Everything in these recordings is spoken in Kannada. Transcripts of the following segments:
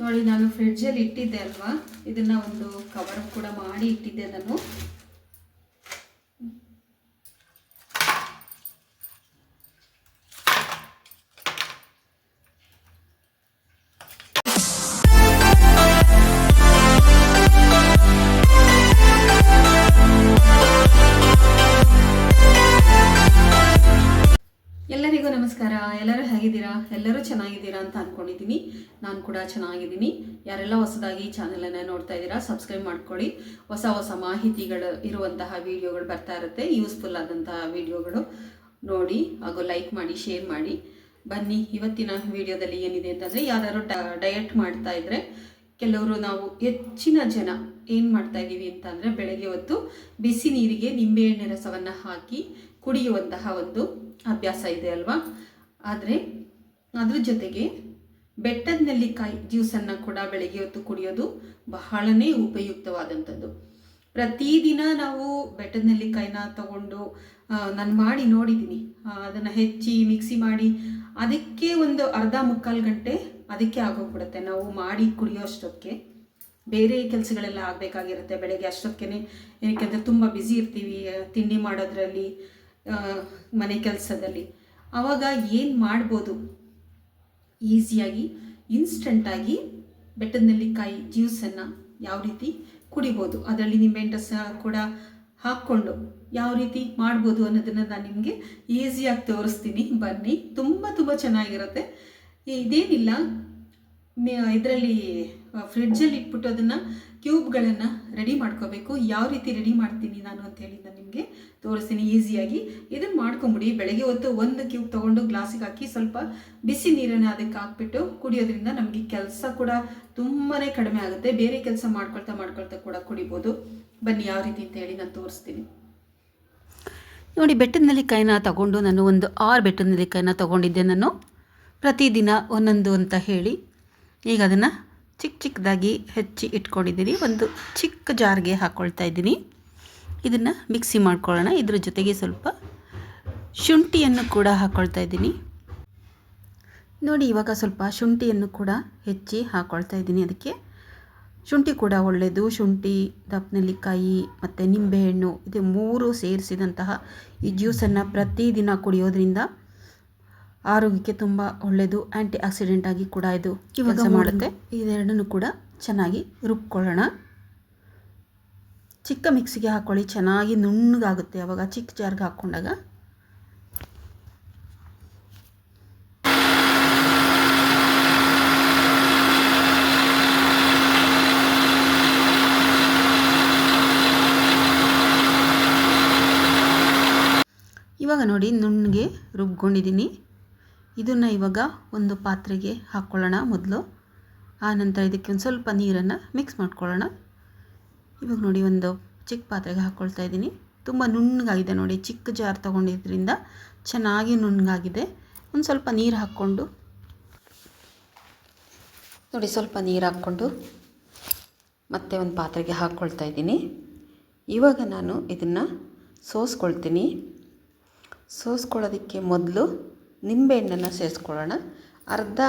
ನೋಡಿ, ನಾನು ಫ್ರಿಡ್ಜಲ್ಲಿ ಇಟ್ಟಿದ್ದೆ ಅಲ್ವಾ? ಇದನ್ನ ಒಂದು ಕವರ್ ಕೂಡ ಮಾಡಿ ಇಟ್ಟಿದ್ದೆ ನಾನು ಎಲ್ಲರಿಗೂ ನಮಸ್ಕಾರ. ಎಲ್ಲರೂ ಹೇಗಿದ್ದೀರಾ? ಎಲ್ಲರೂ ಚೆನ್ನಾಗಿದ್ದೀರಾ ಅಂತ ಅಂದ್ಕೊಂಡಿದ್ದೀನಿ ನಾನು ಕೂಡ ಚೆನ್ನಾಗಿದ್ದೀನಿ. ಯಾರೆಲ್ಲ ಹೊಸದಾಗಿ ಚಾನಲನ್ನು ನೋಡ್ತಾ ಇದ್ದೀರಾ ಸಬ್ಸ್ಕ್ರೈಬ್ ಮಾಡ್ಕೊಳ್ಳಿ. ಹೊಸ ಹೊಸ ಮಾಹಿತಿಗಳು ಇರುವಂತಹ ವಿಡಿಯೋಗಳು ಬರ್ತಾ ಇರುತ್ತೆ. ಯೂಸ್ಫುಲ್ ಆದಂತಹ ವಿಡಿಯೋಗಳು ನೋಡಿ, ಹಾಗೂ ಲೈಕ್ ಮಾಡಿ ಶೇರ್ ಮಾಡಿ. ಬನ್ನಿ, ಇವತ್ತಿನ ವಿಡಿಯೋದಲ್ಲಿ ಏನಿದೆ ಅಂತಂದರೆ ಯಾರು ಡಯಟ್ ಮಾಡ್ತಾ ಇದ್ದರೆ ಕೆಲವರು ನಾವು ಹೆಚ್ಚಿನ ಜನ ಏನು ಮಾಡ್ತಾ ಇದ್ದೀವಿ ಅಂತಂದರೆ, ಬೆಳಗ್ಗೆ ಹೊತ್ತು ಬಿಸಿ ನೀರಿಗೆ ನಿಂಬೆಹಣ್ಣಿನ ರಸವನ್ನು ಹಾಕಿ ಕುಡಿಯುವಂತಹ ಒಂದು ಅಭ್ಯಾಸ ಇದೆ ಅಲ್ವಾ? ಆದರೆ ಅದ್ರ ಜೊತೆಗೆ ಬೆಟ್ಟದ ನೆಲ್ಲಿಕಾಯಿ ಜ್ಯೂಸನ್ನು ಕೂಡ ಬೆಳಗ್ಗೆ ಹೊತ್ತು ಕುಡಿಯೋದು ಬಹಳನೇ ಉಪಯುಕ್ತವಾದಂಥದ್ದು. ಪ್ರತಿದಿನ ನಾವು ಬೆಟ್ಟದ ನೆಲ್ಲಿಕಾಯಿನ ತಗೊಂಡು ನಾನು ಮಾಡಿ ನೋಡಿದ್ದೀನಿ ಅದನ್ನು ಹೆಚ್ಚಿ ಮಿಕ್ಸಿ ಮಾಡಿ ಅದಕ್ಕೆ ಒಂದು ಅರ್ಧ ಮುಕ್ಕಾಲು ಗಂಟೆ ಅದಕ್ಕೆ ಆಗೋಗ್ಬಿಡುತ್ತೆ. ನಾವು ಮಾಡಿ ಕುಡಿಯೋ ಅಷ್ಟೊತ್ತಿಗೆ ಬೇರೆ ಕೆಲಸಗಳೆಲ್ಲ ಆಗಬೇಕಾಗಿರುತ್ತೆ ಬೆಳಗ್ಗೆ ಅಷ್ಟೊತ್ತಿಗೆ ಏನಕ್ಕೆ ತುಂಬ ಬ್ಯುಸಿ ಇರ್ತೀವಿ ತಿಂಡಿ ಮಾಡೋದ್ರಲ್ಲಿ ಮನೆ ಕೆಲಸದಲ್ಲಿ. ಆವಾಗ ಏನು ಮಾಡ್ಬೋದು? ಈಸಿಯಾಗಿ, ಇನ್ಸ್ಟಂಟಾಗಿ ಬೆಟ್ಟದ ನೆಲ್ಲಿಕಾಯಿ ಜ್ಯೂಸನ್ನು ಯಾವ ರೀತಿ ಕುಡಿಬೋದು. ಅದರಲ್ಲಿ ರಸ ಕೂಡ ಹಾಕ್ಕೊಂಡು ಯಾವ ರೀತಿ ಮಾಡ್ಬೋದು ಅನ್ನೋದನ್ನು ನಾನು ನಿಮಗೆ ಈಸಿಯಾಗಿ ತೋರಿಸ್ತೀನಿ. ಬನ್ನಿ, ತುಂಬ ತುಂಬ ಚೆನ್ನಾಗಿರುತ್ತೆ. ಇದೇನಿಲ್ಲ ಇದರಲ್ಲಿ ಫ್ರಿಡ್ಜಲ್ಲಿ ಇಟ್ಬಿಟ್ಟು ಅದನ್ನು ಕ್ಯೂಬ್ಗಳನ್ನು ರೆಡಿ ಮಾಡ್ಕೋಬೇಕು. ಯಾವ ರೀತಿ ರೆಡಿ ಮಾಡ್ತೀನಿ ನಾನು ಅಂತ ಹೇಳಿ ನಾನು ನಿಮಗೆ ತೋರಿಸ್ತೀನಿ ಈಸಿಯಾಗಿ. ಇದನ್ನು ಮಾಡ್ಕೊಂಬಿಡಿ. ಬೆಳಗ್ಗೆ ಹೊತ್ತು ಒಂದು ಕ್ಯೂಬ್ ತೊಗೊಂಡು ಗ್ಲಾಸಿಗೆ ಹಾಕಿ ಸ್ವಲ್ಪ ಬಿಸಿ ನೀರನ್ನು ಅದಕ್ಕೆ ಹಾಕ್ಬಿಟ್ಟು ಕುಡಿಯೋದ್ರಿಂದ ನಮಗೆ ಕೆಲಸ ಕೂಡ ತುಂಬಾ ಕಡಿಮೆ ಆಗುತ್ತೆ. ಬೇರೆ ಕೆಲಸ ಮಾಡ್ಕೊಳ್ತಾ ಮಾಡ್ಕೊಳ್ತಾ ಕೂಡ ಕುಡಿಬೋದು. ಬನ್ನಿ ಯಾವ ರೀತಿ ಅಂತ ಹೇಳಿ ನಾನು ತೋರಿಸ್ತೀನಿ. ನೋಡಿ, ಬೆಟ್ಟದ ನೆಲ್ಲಿಕಾಯಿನ ತಗೊಂಡು ನಾನು ಒಂದು ಆರು ಬೆಟ್ಟದ ನೆಲ್ಲಿಕಾಯಿನ ತಗೊಂಡಿದ್ದೆ ನಾನು. ಪ್ರತಿದಿನ ಒಂದೊಂದು ಅಂತ ಹೇಳಿ. ಈಗ ಅದನ್ನು ಚಿಕ್ಕ ಚಿಕ್ಕದಾಗಿ ಹೆಚ್ಚಿ ಇಟ್ಕೊಂಡಿದ್ದೀನಿ. ಒಂದು ಚಿಕ್ಕ ಜಾರ್ಗೆ ಹಾಕ್ಕೊಳ್ತಾ ಇದ್ದೀನಿ. ಇದನ್ನು ಮಿಕ್ಸಿ ಮಾಡ್ಕೊಳ್ಳೋಣ. ಇದ್ರ ಜೊತೆಗೆ ಸ್ವಲ್ಪ ಶುಂಠಿಯನ್ನು ಕೂಡ ಹಾಕ್ಕೊಳ್ತಾ ಇದ್ದೀನಿ. ನೋಡಿ, ಇವಾಗ ಸ್ವಲ್ಪ ಶುಂಠಿಯನ್ನು ಕೂಡ ಹೆಚ್ಚಿ ಹಾಕ್ಕೊಳ್ತಾ ಇದ್ದೀನಿ ಅದಕ್ಕೆ. ಶುಂಠಿ ಕೂಡ ಒಳ್ಳೆಯದು ಶುಂಠಿ ದಪ್ಪನೆಲ್ಲಿಕಾಯಿ ಮತ್ತು ನಿಂಬೆಹಣ್ಣು, ಇದು ಮೂರು ಸೇರಿಸಿದಂತಹ ಈ ಜ್ಯೂಸನ್ನು ಪ್ರತಿದಿನ ಕುಡಿಯೋದ್ರಿಂದ ಆರೋಗ್ಯಕ್ಕೆ ತುಂಬ ಒಳ್ಳೆಯದು ಆ್ಯಂಟಿ ಆಕ್ಸಿಡೆಂಟ್ ಆಗಿ ಕೂಡ ಇದು ಕೆಲಸ ಮಾಡುತ್ತೆ. ಇದೆರಡನ್ನು ಕೂಡ ಚೆನ್ನಾಗಿ ರುಬ್ಕೊಳ್ಳೋಣ. ಚಿಕ್ಕ ಮಿಕ್ಸಿಗೆ ಹಾಕ್ಕೊಳ್ಳಿ ಚೆನ್ನಾಗಿ ನುಣ್ಣಗಾಗುತ್ತೆ ಅವಾಗ ಚಿಕ್ಕ ಜಾರ್ಗೆ ಹಾಕ್ಕೊಂಡಾಗ ಇವಾಗ ನೋಡಿ ನುಣ್ಣಗೆ ರುಬ್ಕೊಂಡಿದ್ದೀನಿ. ಇದನ್ನು ಇವಾಗ ಒಂದು ಪಾತ್ರೆಗೆ ಹಾಕ್ಕೊಳ್ಳೋಣ ಮೊದಲು. ಆನಂತರ ಇದಕ್ಕೆ ಒಂದು ಸ್ವಲ್ಪ ನೀರನ್ನು ಮಿಕ್ಸ್ ಮಾಡ್ಕೊಳ್ಳೋಣ. ಇವಾಗ ನೋಡಿ ಒಂದು ಚಿಕ್ಕ ಪಾತ್ರೆಗೆ ಹಾಕ್ಕೊಳ್ತಾ ಇದ್ದೀನಿ. ತುಂಬ ನುಣ್ಣಗಾಗಿದೆ ನೋಡಿ, ಚಿಕ್ಕ ಜಾರ್ ತೊಗೊಂಡಿದ್ರಿಂದ ಚೆನ್ನಾಗಿ ನುಣ್ಣಗಾಗಿದೆ. ಒಂದು ಸ್ವಲ್ಪ ನೀರು ಹಾಕ್ಕೊಂಡು, ನೋಡಿ ಸ್ವಲ್ಪ ನೀರು ಹಾಕ್ಕೊಂಡು ಮತ್ತೆ ಒಂದು ಪಾತ್ರೆಗೆ ಹಾಕ್ಕೊಳ್ತಾ ಇದ್ದೀನಿ. ಇವಾಗ ನಾನು ಇದನ್ನು ಸೋಸ್ಕೊಳ್ತೀನಿ. ಸೋಸ್ಕೊಳ್ಳೋದಕ್ಕೆ ಮೊದಲು ನಿಂಬೆಹಣ್ಣನ್ನು ಸೇರಿಸ್ಕೊಳ್ಳೋಣ. ಅರ್ಧ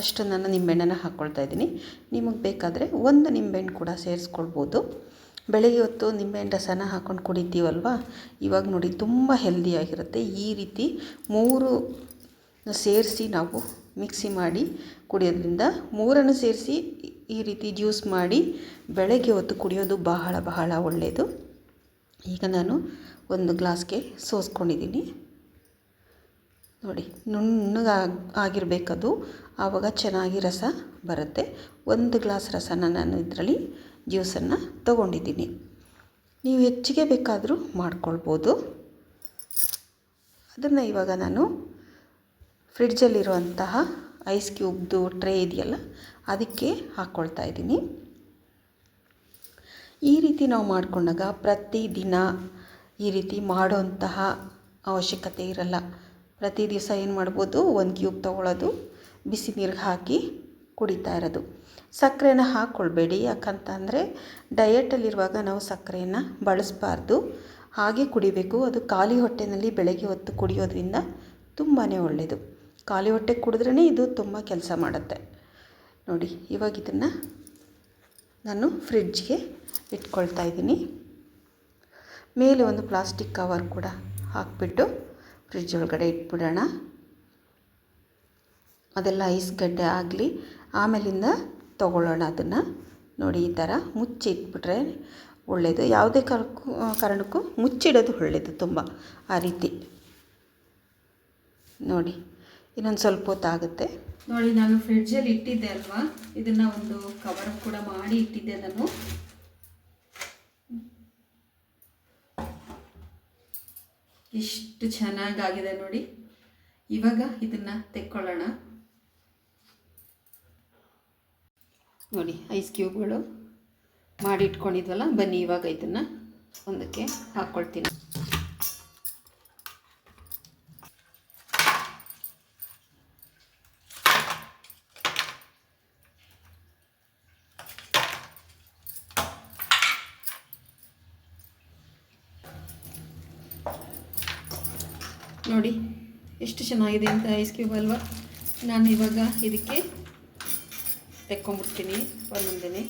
ಅಷ್ಟು ನಾನು ನಿಂಬೆಹಣ್ಣನ್ನು ಹಾಕ್ಕೊಳ್ತಾ ಇದ್ದೀನಿ. ನಿಮಗೆ ಬೇಕಾದರೆ ಒಂದು ನಿಂಬೆಹಣ್ಣು ಕೂಡ ಸೇರಿಸ್ಕೊಳ್ಬೋದು. ಬೆಳಗ್ಗೆ ಹೊತ್ತು ನಿಂಬೆಹಣ್ಣು ರಸನ ಹಾಕ್ಕೊಂಡು ಕುಡಿತೀವಲ್ವ? ಇವಾಗ ನೋಡಿ ತುಂಬ ಹೆಲ್ದಿಯಾಗಿರುತ್ತೆ ಈ ರೀತಿ ಮೂರು ಸೇರಿಸಿ ನಾವು ಮಿಕ್ಸಿ ಮಾಡಿ ಕುಡಿಯೋದ್ರಿಂದ ಮೂರನ್ನು ಸೇರಿಸಿ ಈ ರೀತಿ ಜ್ಯೂಸ್ ಮಾಡಿ ಬೆಳಗ್ಗೆ ಹೊತ್ತು ಕುಡಿಯೋದು ಬಹಳ ಬಹಳ ಒಳ್ಳೆಯದು ಈಗ ನಾನು ಒಂದು ಗ್ಲಾಸ್ಗೆ ಸೋಸ್ಕೊಂಡಿದ್ದೀನಿ. ನೋಡಿ ನುಣ್ಣಗೆ ಆಗಿರಬೇಕದು ಆವಾಗ ಚೆನ್ನಾಗಿ ರಸ ಬರುತ್ತೆ. ಒಂದು ಗ್ಲಾಸ್ ರಸನ ನಾನು ಇದರಲ್ಲಿ ಜ್ಯೂಸನ್ನು ತಗೊಂಡಿದ್ದೀನಿ. ನೀವು ಹೆಚ್ಚಿಗೆ ಬೇಕಾದರೂ ಮಾಡ್ಕೊಳ್ಬೋದು. ಅದನ್ನು ಇವಾಗ ನಾನು ಫ್ರಿಡ್ಜಲ್ಲಿರುವಂತಹ ಐಸ್ ಕ್ಯೂಬ್ದು ಟ್ರೇ ಇದೆಯಲ್ಲ, ಅದಕ್ಕೆ ಹಾಕ್ಕೊಳ್ತಾ ಇದ್ದೀನಿ. ಈ ರೀತಿ ನಾವು ಮಾಡಿಕೊಂಡಾಗ ಪ್ರತಿದಿನ ಈ ರೀತಿ ಮಾಡುವಂತಹ ಅವಶ್ಯಕತೆ ಇರಲ್ಲ. ಪ್ರತಿ ದಿವಸ ಏನು ಮಾಡ್ಬೋದು? ಒಂದು ಕ್ಯೂಬ್ ತೊಗೊಳ್ಳೋದು ಬಿಸಿ ನೀರಿಗೆ ಹಾಕಿ ಕುಡಿತಾ ಇರೋದು. ಸಕ್ಕರೆನ ಹಾಕ್ಕೊಳ್ಬೇಡಿ ಯಾಕಂತಂದರೆ ಡಯೆಟಲ್ಲಿರುವಾಗ ನಾವು ಸಕ್ಕರೆಯನ್ನು ಬಳಸಬಾರ್ದು. ಹಾಗೆ ಕುಡಿಬೇಕು. ಅದು ಖಾಲಿ ಹೊಟ್ಟೆನಲ್ಲಿ ಬೆಳಗ್ಗೆ ಹೊತ್ತು ಕುಡಿಯೋದ್ರಿಂದ ತುಂಬಾ ಒಳ್ಳೆಯದು ಖಾಲಿ ಹೊಟ್ಟೆ ಕುಡಿದ್ರೇ ಇದು ತುಂಬ ಕೆಲಸ ಮಾಡುತ್ತೆ. ನೋಡಿ, ಇವಾಗ ಇದನ್ನು ನಾನು ಫ್ರಿಡ್ಜ್ಗೆ ಇಟ್ಕೊಳ್ತಾ ಇದ್ದೀನಿ. ಮೇಲೆ ಒಂದು ಪ್ಲಾಸ್ಟಿಕ್ ಕವರ್ ಕೂಡ ಹಾಕಿಬಿಟ್ಟು ಫ್ರಿಡ್ಜ್ ಒಳಗಡೆ ಇಟ್ಬಿಡೋಣ. ಅದೆಲ್ಲ ಐಸ್ ಗಡ್ಡೆ ಆಗಲಿ, ಆಮೇಲಿಂದ ತೊಗೊಳ್ಳೋಣ ಅದನ್ನು. ನೋಡಿ, ಈ ಥರ ಮುಚ್ಚಿ ಇಟ್ಬಿಟ್ರೆ ಒಳ್ಳೆಯದು ಯಾವುದೇ ಕಾರಣಕ್ಕೂ ಕಾರಣಕ್ಕೂ ಮುಚ್ಚಿಡೋದು ಒಳ್ಳೆಯದು ತುಂಬ, ಆ ರೀತಿ. ನೋಡಿ, ಇನ್ನೊಂದು ಸ್ವಲ್ಪ ಹೊತ್ತಾಗುತ್ತೆ. ನೋಡಿ, ನಾನು ಫ್ರಿಡ್ಜಲ್ಲಿ ಇಟ್ಟಿದ್ದೆ ಅಲ್ವಾ? ಇದನ್ನು ಒಂದು ಕವರ್ ಕೂಡ ಮಾಡಿ ಇಟ್ಟಿದ್ದೆ ನಾನು. ಎಷ್ಟು ಚೆನ್ನಾಗಾಗಿದೆ ನೋಡಿ. ಇವಾಗ ಇದನ್ನು ತೆಕ್ಕೊಳ್ಳೋಣ. ನೋಡಿ, ಐಸ್ ಕ್ಯೂಬ್ಗಳು ಮಾಡಿಟ್ಕೊಂಡಿದ್ವಲ್ಲ, ಬನ್ನಿ ಇವಾಗ ಇದನ್ನು ಒಂದಕ್ಕೆ ಹಾಕ್ಕೊಳ್ತೀನಿ. ನೋಡಿ, ಎಷ್ಟು ಚೆನ್ನಾಗಿದೆ ಅಂತ ಐಸ್ ಕ್ಯೂಬ್ ಅಲ್ವಾ? ನಾನು ಇವಾಗ ಇದಕ್ಕೆ ತೆಕ್ಕೊಂಬಿಡ್ತೀನಿ ಒಂದೊಂದೇ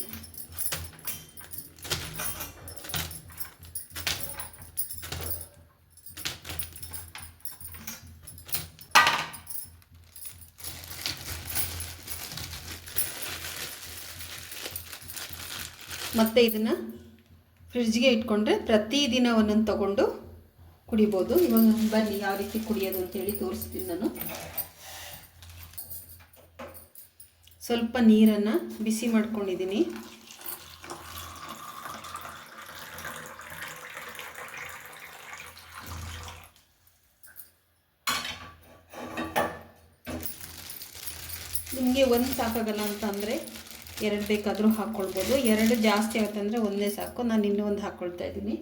ಮತ್ತೆ ಇದನ್ನು ಫ್ರಿಡ್ಜ್ಗೆ ಇಟ್ಕೊಂಡ್ರೆ ಪ್ರತಿದಿನ ಒಂದೊಂದು ತಗೊಂಡು ಕುಡಿಬೋದು. ಇವಾಗ ಬನ್ನಿ, ಯಾವ ರೀತಿ ಕುಡಿಯೋದು ಅಂತೇಳಿ ತೋರಿಸ್ತೀನಿ ನಾನು. ಸ್ವಲ್ಪ ನೀರನ್ನು ಬಿಸಿ ಮಾಡ್ಕೊಂಡಿದ್ದೀನಿ. ನಿಮಗೆ ಒಂದು ಸಾಕಾಗಲ್ಲ ಅಂತ ಅಂದರೆ ಎರಡು ಬೇಕಾದರೂ ಹಾಕ್ಕೊಳ್ಬೋದು ಎರಡು ಜಾಸ್ತಿ ಆಗುತ್ತಂದರೆ ಒಂದೇ ಸಾಕು. ನಾನು ಇನ್ನೂ ಒಂದು ಹಾಕ್ಕೊಳ್ತಾ ಇದ್ದೀನಿ.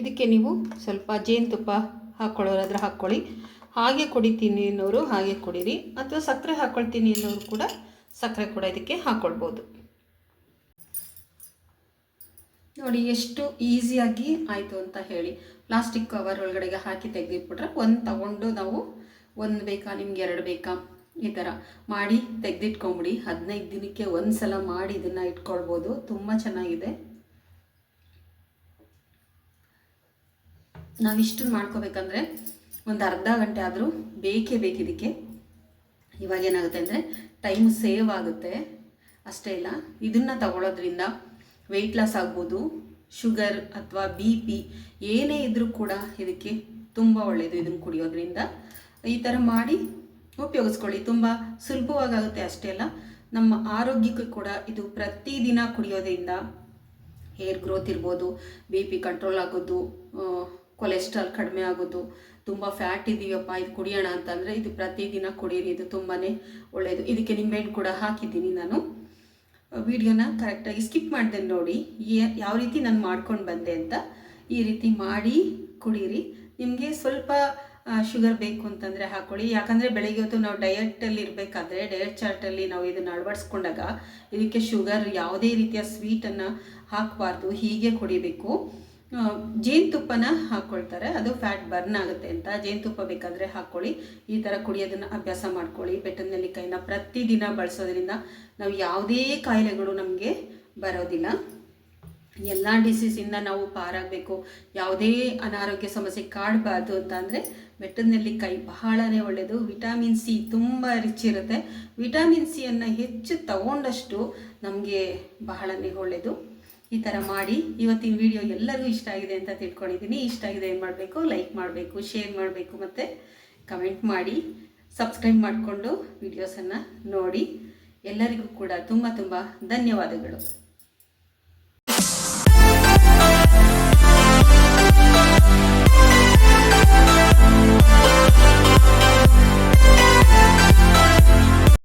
ಇದಕ್ಕೆ ನೀವು ಸ್ವಲ್ಪ ಜೇನುತುಪ್ಪ ಹಾಕ್ಕೊಳ್ಳೋರಾದ್ರೆ ಹಾಕ್ಕೊಳ್ಳಿ. ಹಾಗೆ ಕುಡಿತೀನಿ ಅನ್ನೋರು ಹಾಗೆ ಕುಡೀರಿ. ಅಥವಾ ಸಕ್ಕರೆ ಹಾಕ್ಕೊಳ್ತೀನಿ ಅನ್ನೋರು ಕೂಡ ಸಕ್ಕರೆ ಕೂಡ ಇದಕ್ಕೆ ಹಾಕ್ಕೊಳ್ಬೋದು ನೋಡಿ, ಎಷ್ಟು ಈಸಿಯಾಗಿ ಆಯಿತು ಅಂತ ಹೇಳಿ. ಪ್ಲಾಸ್ಟಿಕ್ ಕವರ್ ಒಳಗಡೆಗೆ ಹಾಕಿ ತೆಗೆದಿಟ್ಬಿಟ್ರೆ ಒಂದು ತಗೊಂಡು ನಾವು ಒಂದು ಬೇಕಾ, ನಿಮ್ಗೆ ಎರಡು ಬೇಕಾ, ಈ ಥರ ಮಾಡಿ ತೆಗೆದಿಟ್ಕೊಂಬಿಡಿ. ಹದಿನೈದು ದಿನಕ್ಕೆ ಒಂದು ಸಲ ಮಾಡಿ ಇದನ್ನು ಇಟ್ಕೊಳ್ಬೋದು. ತುಂಬ ಚೆನ್ನಾಗಿದೆ. ನಾವು ಇಷ್ಟನ್ನು ಮಾಡ್ಕೋಬೇಕಂದ್ರೆ ಒಂದು ಅರ್ಧ ಗಂಟೆ ಆದರೂ ಬೇಕೇ ಬೇಕು ಇದಕ್ಕೆ. ಇವಾಗ ಏನಾಗುತ್ತೆ ಅಂದರೆ ಟೈಮ್ ಸೇವ್ ಆಗುತ್ತೆ. ಅಷ್ಟೇ ಇಲ್ಲ, ಇದನ್ನು ತಗೊಳ್ಳೋದ್ರಿಂದ ವೆಯ್ಟ್ ಲಾಸ್ ಆಗ್ಬೋದು ಶುಗರ್ ಅಥವಾ ಬಿ ಪಿ ಏನೇ ಇದ್ದರೂ ಕೂಡ ಇದಕ್ಕೆ ತುಂಬ ಒಳ್ಳೆಯದು ಇದನ್ನು ಕುಡಿಯೋದ್ರಿಂದ. ಈ ಥರ ಮಾಡಿ ಉಪಯೋಗಿಸ್ಕೊಳ್ಳಿ, ತುಂಬ ಸುಲಭವಾಗುತ್ತೆ ಅಷ್ಟೇ ಅಲ್ಲ, ನಮ್ಮ ಆರೋಗ್ಯಕ್ಕೂ ಕೂಡ ಇದು ಪ್ರತಿದಿನ ಕುಡಿಯೋದ್ರಿಂದ ಹೇರ್ ಗ್ರೋತ್ ಇರ್ಬೋದು ಬಿ ಪಿ ಕಂಟ್ರೋಲ್ ಆಗೋದು ಕೊಲೆಸ್ಟ್ರಾಲ್ ಕಡಿಮೆ ಆಗೋದು, ತುಂಬ ಫ್ಯಾಟ್ ಇದೀವಪ್ಪ ಇದು ಕುಡಿಯೋಣ ಅಂತಂದರೆ ಇದು ಪ್ರತಿದಿನ ಕುಡಿಯಿರಿ ಇದು ತುಂಬಾ ಒಳ್ಳೆಯದು ಇದಕ್ಕೆ ನಿಂಬೆಹಣ್ಣು ಕೂಡ ಹಾಕಿದ್ದೀನಿ ನಾನು. ವಿಡಿಯೋನ ಕರೆಕ್ಟಾಗಿ ಸ್ಕಿಪ್ ಮಾಡಿದೆ ನೋಡಿ ಯಾವ ರೀತಿ ನಾನು ಮಾಡ್ಕೊಂಡು ಬಂದೆ ಅಂತ ಈ ರೀತಿ ಮಾಡಿ ಕುಡೀರಿ. ನಿಮಗೆ ಸ್ವಲ್ಪ ಶುಗರ್ ಬೇಕು ಅಂತಂದರೆ ಹಾಕ್ಕೊಳ್ಳಿ ಯಾಕಂದರೆ ಬೆಳಗ್ಗೆ ಹೊತ್ತು ನಾವು ಡಯಟಲ್ಲಿ ಇರಬೇಕಾದ್ರೆ ಡಯಟ್ ಚಾರ್ಟಲ್ಲಿ ನಾವು ಇದನ್ನು ಅಳವಡಿಸ್ಕೊಂಡಾಗ ಇದಕ್ಕೆ ಶುಗರ್ ಯಾವುದೇ ರೀತಿಯ ಸ್ವೀಟನ್ನು ಹಾಕಬಾರ್ದು, ಹೀಗೆ ಕುಡಿಬೇಕು. ಜೇನುತುಪ್ಪನ ಹಾಕ್ಕೊಳ್ತಾರೆ ಅದು ಫ್ಯಾಟ್ ಬರ್ನ್ ಆಗುತ್ತೆ ಅಂತ. ಜೇನುತುಪ್ಪ ಬೇಕಾದರೆ ಹಾಕ್ಕೊಳ್ಳಿ. ಈ ಥರ ಕುಡಿಯೋದನ್ನು ಅಭ್ಯಾಸ ಮಾಡ್ಕೊಳ್ಳಿ. ಬೆಟ್ಟದ ನೆಲ್ಲಿಕಾಯಿನ ಪ್ರತಿದಿನ ಬಳಸೋದ್ರಿಂದ ನಾವು ಯಾವುದೇ ಕಾಯಿಲೆಗಳು ನಮಗೆ ಬರೋದಿಲ್ಲ. ಎಲ್ಲ ಡಿಸೀಸಿಂದ ನಾವು ಪಾರಾಗಬೇಕು. ಯಾವುದೇ ಅನಾರೋಗ್ಯ ಸಮಸ್ಯೆ ಕಾಡಬಾರ್ದು ಅಂತ ಅಂದರೆ ಬೆಟ್ಟದ ನೆಲ್ಲಿಕಾಯಿ ಬಹಳನೇ ಒಳ್ಳೆಯದು ವಿಟಮಿನ್ ಸಿ ತುಂಬ ರಿಚ್ ಇರುತ್ತೆ. ವಿಟಮಿನ್ ಸಿಯನ್ನು ಹೆಚ್ಚು ತಗೊಂಡಷ್ಟು ನಮಗೆ ಬಹಳನೇ ಒಳ್ಳೆಯದು ಈ ಥರ ಮಾಡಿ ಇವತ್ತಿನ ವಿಡಿಯೋ ಎಲ್ಲರಿಗೂ ಇಷ್ಟ ಆಗಿದೆ ಅಂತ ತಿಳ್ಕೊಂಡಿದ್ದೀನಿ. ಇಷ್ಟ ಆಗಿದೆ ಏನು ಮಾಡಬೇಕು? ಲೈಕ್ ಮಾಡಬೇಕು ಶೇರ್ ಮಾಡಬೇಕು ಮತ್ತು ಕಮೆಂಟ್ ಮಾಡಿ. ಸಬ್ಸ್ಕ್ರೈಬ್ ಮಾಡಿಕೊಂಡು ವಿಡಿಯೋಸನ್ನು ನೋಡಿ. ಎಲ್ಲರಿಗೂ ಕೂಡ ತುಂಬ ತುಂಬ ಧನ್ಯವಾದಗಳು.